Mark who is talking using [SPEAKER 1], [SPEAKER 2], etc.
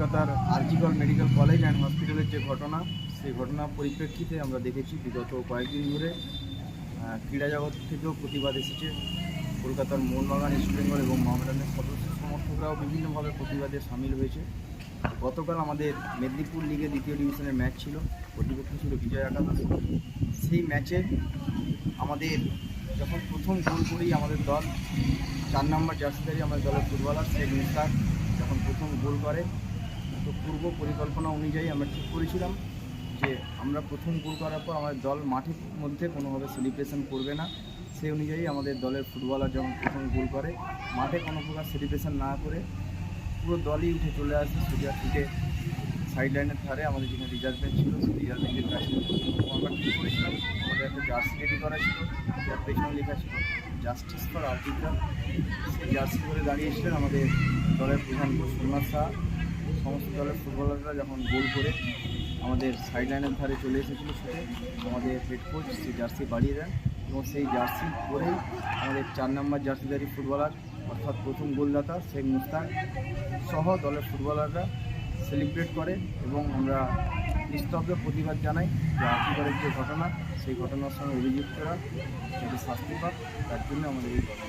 [SPEAKER 1] কলকাতার আরজিগড় medical college and হসপিটালের যে ঘটনা, সেই ঘটনা পরিপ্রেক্ষিতে আমরা দেখেছি বিগত কয়েকদিন ধরে ক্রীড়া জগৎ থেকেও প্রতিবাদ এসেছে। কলকাতার মোহনবাগান ইস্টবেঙ্গল এবং মোহামেডানের সদস্য সমর্থকরাও বিভিন্নভাবে প্রতিবাদে সামিল হয়েছে। গতকাল আমাদের মেদিনীপুর লিগে দ্বিতীয় ডিভিশনের ম্যাচ ছিল, প্রতিপক্ষ ছিল বিজয় একাদশ। সেই ম্যাচে আমাদের যখন প্রথম গোল করেই আমাদের দল, চার নম্বর জার্সিদারি আমাদের দলের ফুটবলার শেখ মুস্তাক, যখন প্রথম গোল করে তো পূর্ব পরিকল্পনা অনুযায়ী আমরা ঠিক করেছিলাম যে আমরা প্রথম গোল করার পর আমাদের দল মাঠের মধ্যে কোনোভাবে সেলিব্রেশন করবে না। সেই অনুযায়ী আমাদের দলের ফুটবলার যখন প্রথম গোল করে, মাঠে কোনো প্রকার সেলিব্রেশন না করে পুরো দলই উঠে চলে আসে। সোজা ছুটে সাইড লাইনের ধারে আমাদের যেখানে রিজার্ভমেন্ট ছিল, সেই রিজার্ভমেন্টের কাছে আমরা ঠিক করেছিলাম। আমাদের একটা জার্সি রেডি করা ছিল, যার পেছনে লেখা ছিল জাস্টিস ফর আর্টিকা সেই জার্সি করে দাঁড়িয়েছিলেন আমাদের দলের প্রধান সোমনাথ শাহ সমস্ত দলের ফুটবলাররা যখন গোল করে আমাদের সাইড লাইনের ধারে চলে এসেছিল সেটা আমাদের হেড কোচ সেই জার্সি বাড়িয়ে দেন এবং সেই জার্সি পরেই আমাদের চার নম্বর জার্সিদারি ফুটবলার, অর্থাৎ প্রথম গোলদাতা শেখ মুস্তাক সহ দলের ফুটবলাররা সেলিব্রেট করে এবং আমরা নিস্তব্ধ প্রতিবাদ জানাই যে আর্থিকের যে ঘটনা, সেই ঘটনার সঙ্গে অভিযুক্তরা যাতে শাস্তি পাক, তার জন্য আমাদের এই ঘটনা।